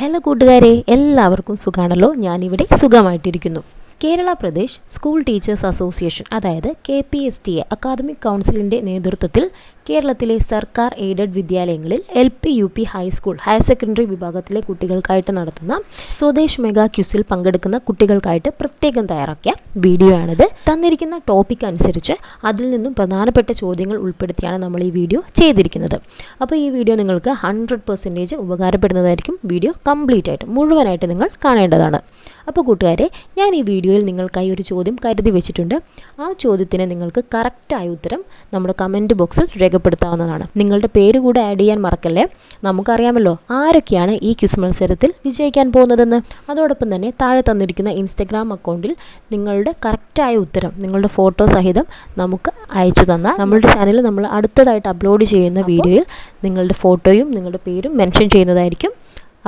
Hello കൂട്ടുകാരെ. എല്ലാവർക്കും സുഖമാണല്ലോ ഞാനിവിടെ സുഖമായിട്ടിരിക്കുന്നു. Kerala Pradesh school teachers association അതായത് K P S T A academic കൗൺസിലിന്റെ നേതൃത്വത്തിൽ കേരളത്തിലെ സർക്കാർ എയ്ഡഡ് വിദ്യാലയങ്ങളിൽ L P U P high school higher secondary വിഭാഗത്തിലെ കുട്ടികൾക്കായിട്ട് നടത്തുന്ന സ്വദേശ് മെഗാ ക്യൂസിൽ പങ്കെടുക്കുന്ന കുട്ടികൾക്കായിട്ട് പ്രത്യേകം തയ്യാറാക്കിയ വീഡിയോ ആണിത് തന്നിരിക്കുന്ന ടോപ്പിക് അനുസരിച്ച് അതിൽ നിന്നും പ്രധാനപ്പെട്ട ചോദ്യങ്ങൾ ഉൾപ്പെടുത്തിയാണ് നമ്മൾ ഈ വീഡിയോ ചെയ്തിരിക്കുന്നത്. അപ്പോൾ ഈ വീഡിയോ നിങ്ങൾക്ക് ഹൺഡ്രഡ് പെർസെന്റേജ് ഉപകാരപ്പെടുന്നതായിരിക്കും. വീഡിയോ കംപ്ലീറ്റ് ആയിട്ട് മുഴുവനായിട്ട് നിങ്ങൾ കാണേണ്ടതാണ്. അപ്പോൾ കൂട്ടുകാരെ ഞാൻ ഈ വീഡിയോയിൽ നിങ്ങൾക്കായി ഒരു ചോദ്യം കരുതി വെച്ചിട്ടുണ്ട്. ആ ചോദ്യത്തിന് നിങ്ങൾക്ക് കറക്റ്റായ ഉത്തരം നമ്മുടെ കമന്റ് ബോക്സിൽ രേഖപ്പെടുത്താവുന്നതാണ് നിങ്ങളുടെ പേര് കൂടെ ആഡ് ചെയ്യാൻ മറക്കല്ലേ? നമുക്കറിയാമല്ലോ ആരൊക്കെയാണ് ഈ ക്വിസ് മത്സരത്തിൽ വിജയിക്കാൻ പോകുന്നതെന്ന്. അതോടൊപ്പം തന്നെ താഴെ തന്നിരിക്കുന്ന ഇൻസ്റ്റഗ്രാം അക്കൗണ്ടിൽ നിങ്ങളുടെ കറക്റ്റായ ഉത്തരം നിങ്ങളുടെ ഫോട്ടോ സഹിതം നമുക്ക് അയച്ചു തന്നാൽ നമ്മളുടെ ചാനലിൽ നമ്മൾ അടുത്തതായിട്ട് അപ്ലോഡ് ചെയ്യുന്ന വീഡിയോയിൽ നിങ്ങളുടെ ഫോട്ടോയും നിങ്ങളുടെ പേരും മെൻഷൻ ചെയ്യുന്നതായിരിക്കും.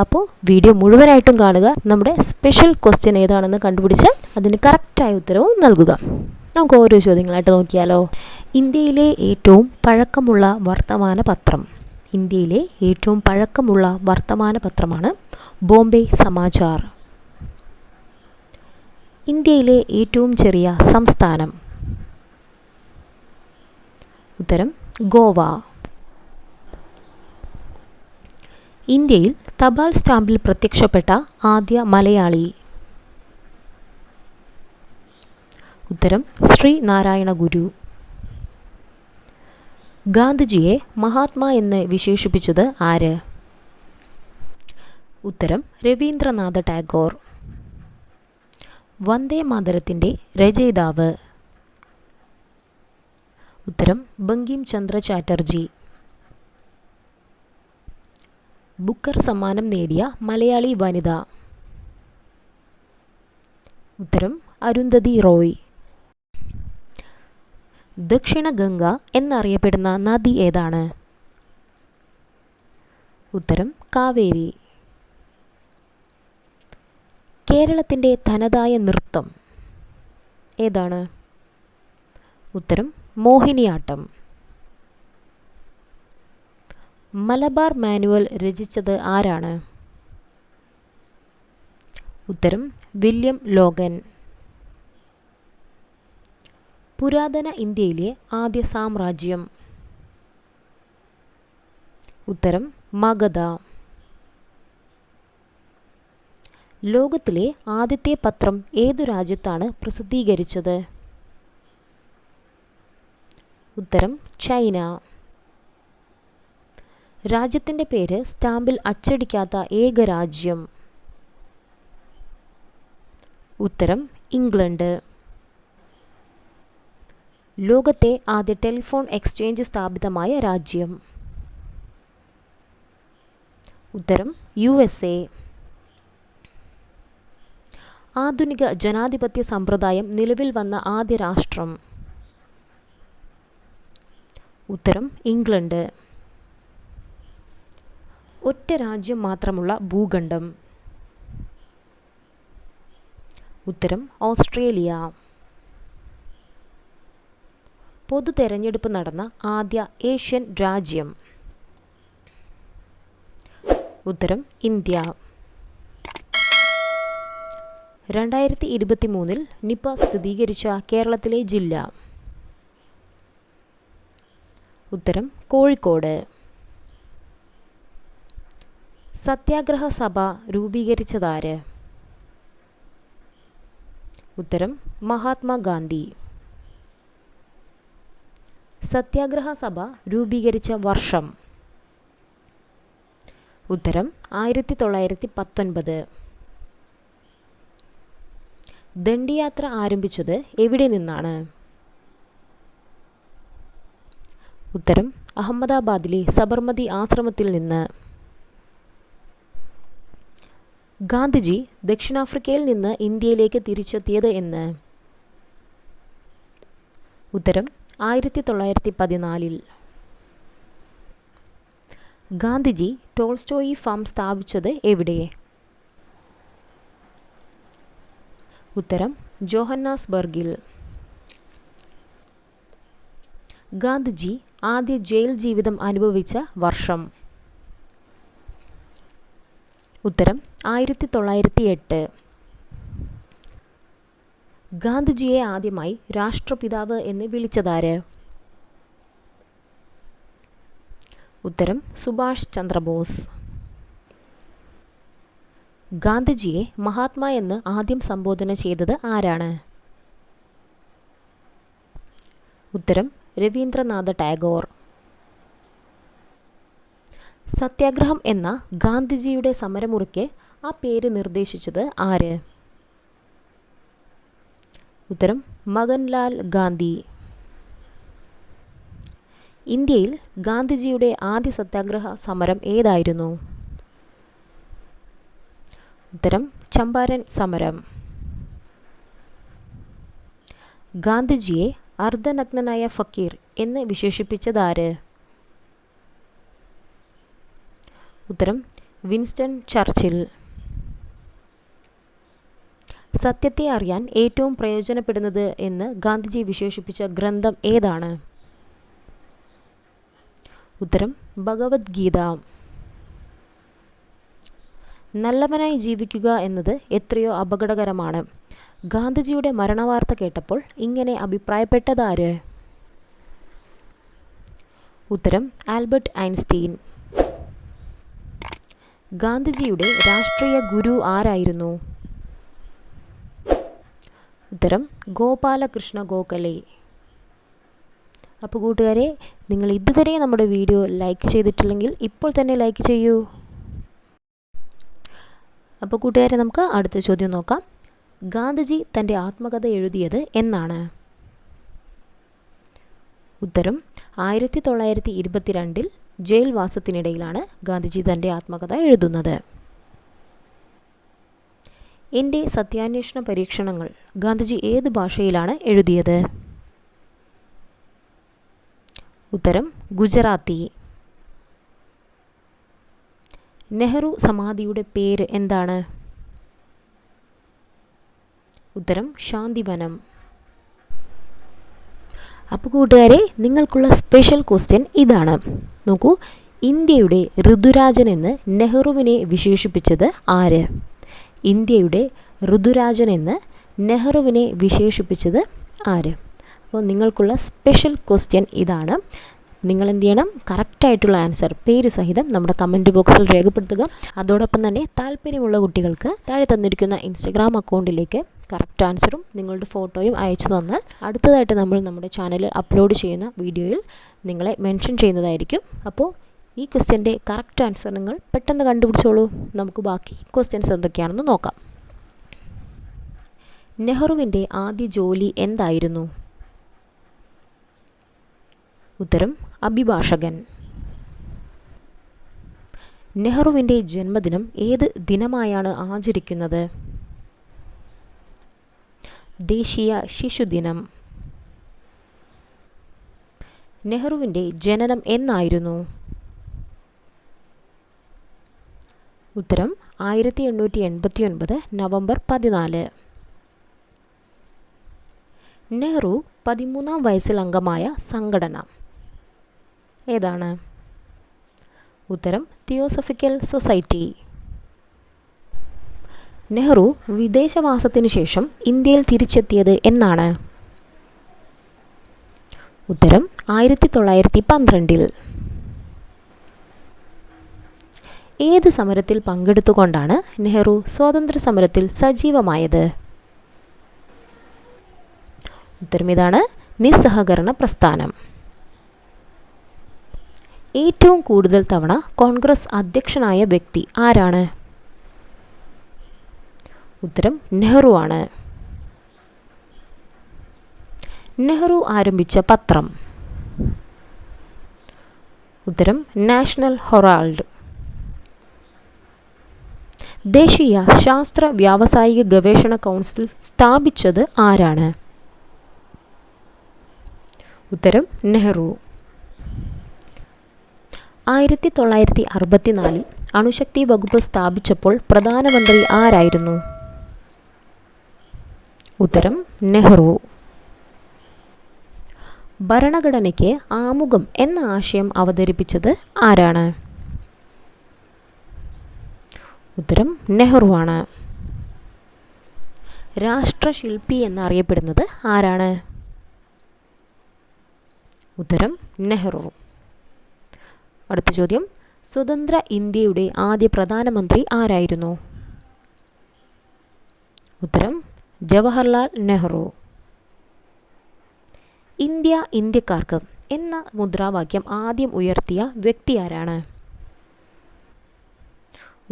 അപ്പോൾ വീഡിയോ മുഴുവനായിട്ടും കാണുക. നമ്മുടെ സ്പെഷ്യൽ ക്വസ്റ്റ്യൻ ഏതാണെന്ന് കണ്ടുപിടിച്ച് അതിന് കറക്റ്റായ ഉത്തരവും നൽകുക. നമുക്ക് ഓരോ ചോദ്യങ്ങളായിട്ട് നോക്കിയാലോ? ഇന്ത്യയിലെ ഏറ്റവും പഴക്കമുള്ള വർത്തമാന പത്രം ഇന്ത്യയിലെ ഏറ്റവും പഴക്കമുള്ള വർത്തമാന പത്രമാണ് ബോംബെ സമാചാർ ഇന്ത്യയിലെ ഏറ്റവും ചെറിയ സംസ്ഥാനം. ഉത്തരം ഗോവ. ഇന്ത്യയിൽ തപാൽ സ്റ്റാമ്പിൽ പ്രത്യക്ഷപ്പെട്ട ആദ്യ മലയാളി. ഉത്തരം ശ്രീ നാരായണ ഗുരു ഗാന്ധിജിയെ മഹാത്മാ എന്ന് വിശേഷിപ്പിച്ചത് ആര്? ഉത്തരം രവീന്ദ്രനാഥ ടാഗോർ. വന്ദേ മാതരത്തിന്റെ രചയിതാവ്. ഉത്തരം ബങ്കിം ചന്ദ്ര ചാറ്റർജി. ബുക്കർ സമ്മാനം നേടിയ മലയാളി വനിത. ഉത്തരം അരുന്ധതി റോയ്. ദക്ഷിണ ഗംഗ എന്നറിയപ്പെടുന്ന നദി ഏതാണ്? ഉത്തരം കാവേരി. കേരളത്തിന്റെ തനതായ നൃത്തം ഏതാണ്? ഉത്തരം മോഹിനിയാട്ടം. മലബാർ മാനുവൽ രചിച്ചത് ആരാണ്? ഉത്തരം വില്യം ലോഗൻ. പുരാതന ഇന്ത്യയിലെ ആദ്യ സാമ്രാജ്യം. ഉത്തരം മഗധ. ലോകത്തിലെ ആദ്യത്തെ പത്രം ഏതു രാജ്യത്താണ് പ്രസിദ്ധീകരിച്ചത്? ഉത്തരം ചൈന. രാജ്യത്തിന്റെ പേര് സ്റ്റാമ്പിൽ അച്ചടിക്കാത്ത ഏക രാജ്യം. ഉത്തരം ഇംഗ്ലണ്ട്. ലോകത്തെ ആദ്യ ടെലിഫോൺ എക്സ്ചേഞ്ച് സ്ഥാപിതമായ രാജ്യം. ഉത്തരം യു എസ് എ ആധുനിക ജനാധിപത്യ സമ്പ്രദായം നിലവിൽ വന്ന ആദ്യ രാഷ്ട്രം. ഉത്തരം ഇംഗ്ലണ്ട്. ഒറ്റ രാജ്യം മാത്രമുള്ള ഭൂഖണ്ഡം. ഉത്തരം ഓസ്ട്രേലിയ. പൊതു തെരഞ്ഞെടുപ്പ് നടന്ന ആദ്യ ഏഷ്യൻ രാജ്യം. ഉത്തരം ഇന്ത്യ. രണ്ടായിരത്തി ഇരുപത്തി മൂന്നിൽ നിപ സ്ഥിരീകരിച്ച കേരളത്തിലെ ജില്ല. ഉത്തരം കോഴിക്കോട്. സത്യാഗ്രഹ സഭ രൂപീകരിച്ചതാര്? ഉത്തരം മഹാത്മാഗാന്ധി. സത്യാഗ്രഹ സഭ രൂപീകരിച്ച വർഷം. ഉത്തരം ആയിരത്തി തൊള്ളായിരത്തി പത്തൊൻപത് ദണ്ഡിയാത്ര ആരംഭിച്ചത് എവിടെ നിന്നാണ്? ഉത്തരം അഹമ്മദാബാദിലെ സബർമതി ആശ്രമത്തിൽ നിന്ന്. ഗാന്ധിജി ദക്ഷിണാഫ്രിക്കയിൽ നിന്ന് ഇന്ത്യയിലേക്ക് തിരിച്ചെത്തിയത് എന്ന്. ഉത്തരം ആയിരത്തി തൊള്ളായിരത്തി പതിനാലിൽ ഗാന്ധിജി ടോൾസ്റ്റോയി ഫാം സ്ഥാപിച്ചത് എവിടെ? ഉത്തരം ജോഹന്നാസ്ബർഗിൽ. ഗാന്ധിജി ആദ്യ ജയിൽ ജീവിതം അനുഭവിച്ച വർഷം. ഉത്തരം ആയിരത്തി തൊള്ളായിരത്തി എട്ട് ഗാന്ധിജിയെ ആദ്യമായി രാഷ്ട്രപിതാവ് എന്ന് വിളിച്ചതാര്? ഉത്തരം സുഭാഷ് ചന്ദ്രബോസ്. ഗാന്ധിജിയെ മഹാത്മാ എന്ന് ആദ്യം സംബോധന ചെയ്തത് ആരാണ്? ഉത്തരം രവീന്ദ്രനാഥ ടാഗോർ. സത്യാഗ്രഹം എന്ന ഗാന്ധിജിയുടെ സമരമുറിക്ക് ആ പേര് നിർദ്ദേശിച്ചത് ആര്? ഉത്തരം മകൻലാൽ ഗാന്ധി. ഇന്ത്യയിൽ ഗാന്ധിജിയുടെ ആദ്യ സത്യാഗ്രഹ സമരം ഏതായിരുന്നു? ഉത്തരം ചമ്പാരൻ സമരം. ഗാന്ധിജിയെ അർദ്ധനഗ്നനായ ഫക്കീർ എന്ന് വിശേഷിപ്പിച്ചതാര്? ഉത്തരം വിൻസ്റ്റൺ ചർച്ചിൽ. സത്യത്തെ അറിയാൻ ഏറ്റവും പ്രയോജനപ്പെടുന്നത് എന്ന് ഗാന്ധിജി വിശേഷിപ്പിച്ച ഗ്രന്ഥം ഏതാണ്? ഉത്തരം ഭഗവത്ഗീത. നല്ലവനായി ജീവിക്കുക എന്നത് എത്രയോ അപകടകരമാണ്. ഗാന്ധിജിയുടെ മരണവാർത്ത കേട്ടപ്പോൾ ഇങ്ങനെ അഭിപ്രായപ്പെട്ടതാര്? ഉത്തരം ആൽബർട്ട് ഐൻസ്റ്റീൻ. ഗാന്ധിജിയുടെ രാഷ്ട്രീയ ഗുരു ആരായിരുന്നു? ഉത്തരം ഗോപാലകൃഷ്ണ ഗോഖലെ. അപ്പോൾ കൂട്ടുകാരെ നിങ്ങൾ ഇതുവരെ നമ്മുടെ വീഡിയോ ലൈക്ക് ചെയ്തിട്ടില്ലെങ്കിൽ ഇപ്പോൾ തന്നെ ലൈക്ക് ചെയ്യൂ. അപ്പോൾ കൂട്ടുകാരെ നമുക്ക് അടുത്ത ചോദ്യം നോക്കാം. ഗാന്ധിജി തന്റെ ആത്മകഥ എഴുതിയത് എന്നാണ്. ഉത്തരം ആയിരത്തി തൊള്ളായിരത്തി ഇരുപത്തിരണ്ടിൽ ജയിൽവാസത്തിനിടയിലാണ് ഗാന്ധിജി തന്റെ ആത്മകഥ എഴുതുന്നത്. എന്റെ സത്യാന്വേഷണ പരീക്ഷണങ്ങൾ ഗാന്ധിജി ഏത് ഭാഷയിലാണ് എഴുതിയത്? ഉത്തരം ഗുജറാത്തി. നെഹ്റു സമാധിയുടെ പേര് എന്താണ്? ഉത്തരം ശാന്തിവനം. അപ്പോൾ കൂട്ടുകാരെ നിങ്ങൾക്കുള്ള സ്പെഷ്യൽ ക്വസ്റ്റ്യൻ ഇതാണ്. നോക്കൂ ഇന്ത്യയുടെ ഋതുരാജൻ എന്ന് നെഹ്റുവിനെ വിശേഷിപ്പിച്ചത് ആര്? ഇന്ത്യയുടെ ഋതുരാജൻ എന്ന് നെഹ്റുവിനെ വിശേഷിപ്പിച്ചത് ആര്? അപ്പോൾ നിങ്ങൾക്കുള്ള സ്പെഷ്യൽ ക്വസ്റ്റ്യൻ ഇതാണ്. നിങ്ങൾ എന്ത് ചെയ്യണം കറക്റ്റായിട്ടുള്ള ആൻസർ പേര് സഹിതം നമ്മുടെ കമന്റ് ബോക്സിൽ രേഖപ്പെടുത്തുക. അതോടൊപ്പം തന്നെ താല്പര്യമുള്ള കുട്ടികൾക്ക് താഴെ തന്നിരിക്കുന്ന ഇൻസ്റ്റഗ്രാം അക്കൗണ്ടിലേക്ക് കറക്റ്റ് ആൻസറും നിങ്ങളുടെ ഫോട്ടോയും അയച്ചു തന്നാൽ അടുത്തതായിട്ട് നമ്മൾ നമ്മുടെ ചാനലിൽ അപ്ലോഡ് ചെയ്യുന്ന വീഡിയോയിൽ നിങ്ങളെ മെൻഷൻ ചെയ്യുന്നതായിരിക്കും. അപ്പോൾ ഈ ക്വസ്റ്റ്യന്റെ കറക്റ്റ് ആൻസർ നിങ്ങൾ പെട്ടെന്ന് കണ്ടുപിടിച്ചോളൂ. നമുക്ക് ബാക്കി ക്വസ്റ്റ്യൻസ് എന്തൊക്കെയാണെന്ന് നോക്കാം. നെഹ്റുവിന്റെ ആദ്യ ജോലി എന്തായിരുന്നു? ഉത്തരം അഭിഭാഷകൻ. നെഹ്റുവിന്റെ ജന്മദിനം ഏത് ദിനമായാണ് ആചരിക്കുന്നത്? ദേശീയ ശിശുദിനം നെഹ്റുവിന്റെ ജനനം എന്നായിരുന്നു? ഉത്തരം ആയിരത്തി എണ്ണൂറ്റി എൺപത്തി ഒൻപത് നവംബർ പതിനാല്. നെഹ്റു പതിമൂന്നാം വയസ്സിൽ അംഗമായ സംഘടന. ഏതാണ്? ഉത്തരം തിയോസഫിക്കൽ സൊസൈറ്റി. നെഹ്റു വിദേശവാസത്തിനു ശേഷം ഇന്ത്യയിൽ തിരിച്ചെത്തിയത് എന്നാണ്. ഉത്തരം ആയിരത്തി തൊള്ളായിരത്തി പന്ത്രണ്ടിൽ ഏത് സമരത്തിൽ പങ്കെടുത്തുകൊണ്ടാണ് നെഹ്റു സ്വാതന്ത്ര്യ സമരത്തിൽ സജീവമായത്? ഉത്തരം ഇതാണ് നിസ്സഹകരണ പ്രസ്ഥാനം. ഏറ്റവും കൂടുതൽ തവണ കോൺഗ്രസ് അധ്യക്ഷനായ വ്യക്തി ആരാണ്? ഉത്തരം നെഹ്റു ആണ്. നെഹ്റു ആരംഭിച്ച പത്രം. ഉത്തരം നാഷണൽ ഹൊറാൾഡ്. ദേശീയ ശാസ്ത്ര വ്യാവസായിക ഗവേഷണ കൗൺസിൽ സ്ഥാപിച്ചത് ആരാണ്? ഉത്തരം നെഹ്റു. ആയിരത്തി തൊള്ളായിരത്തി അറുപത്തിനാലിൽ അണുശക്തി വകുപ്പ് സ്ഥാപിച്ചപ്പോൾ പ്രധാനമന്ത്രി ആരായിരുന്നു? ഉത്തരം നെഹ്റു. ഭരണഘടനയ്ക്ക് ആമുഖം എന്ന ആശയം അവതരിപ്പിച്ചത് ആരാണ്? ഉത്തരം നെഹ്റുവാണ്. രാഷ്ട്രശില്പി എന്നറിയപ്പെടുന്നത് ആരാണ്? ഉത്തരം നെഹ്റു. അടുത്ത ചോദ്യം. സ്വതന്ത്ര ഇന്ത്യയുടെ ആദ്യ പ്രധാനമന്ത്രി ആരായിരുന്നു? ഉത്തരം ജവഹർലാൽ നെഹ്റു. ഇന്ത്യ ഇന്ത്യക്കാർക്ക് എന്ന മുദ്രാവാക്യം ആദ്യം ഉയർത്തിയ വ്യക്തി ആരാണ്?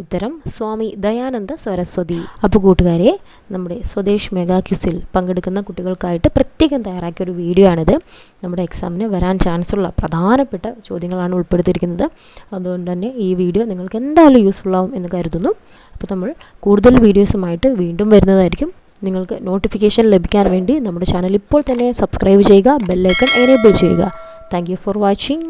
ഉത്തരം സ്വാമി ദയാനന്ദ സരസ്വതി. അപ്പോൾ കൂട്ടുകാരെ നമ്മുടെ സ്വദേശ് മെഗാ ക്യൂസിൽ പങ്കെടുക്കുന്ന കുട്ടികൾക്കായിട്ട് പ്രത്യേകം തയ്യാറാക്കിയ ഒരു വീഡിയോ ആണിത്. നമ്മുടെ എക്സാമിന് വരാൻ ചാൻസ് ഉള്ള പ്രധാനപ്പെട്ട ചോദ്യങ്ങളാണ് ഉൾപ്പെടുത്തിയിരിക്കുന്നത്. അതുകൊണ്ട് തന്നെ ഈ വീഡിയോ നിങ്ങൾക്ക് എന്തായാലും യൂസ്ഫുൾ ആവും എന്ന് കരുതുന്നു. അപ്പോൾ നമ്മൾ കൂടുതൽ വീഡിയോസുമായിട്ട് വീണ്ടും വരുന്നതായിരിക്കും. നിങ്ങൾക്ക് നോട്ടിഫിക്കേഷൻ ലഭിക്കാൻ വേണ്ടി നമ്മുടെ ചാനൽ ഇപ്പോൾ തന്നെ സബ്സ്ക്രൈബ് ചെയ്യുക ബെല്ലൈക്കൺ എനേബിൾ ചെയ്യുക. Thank for watching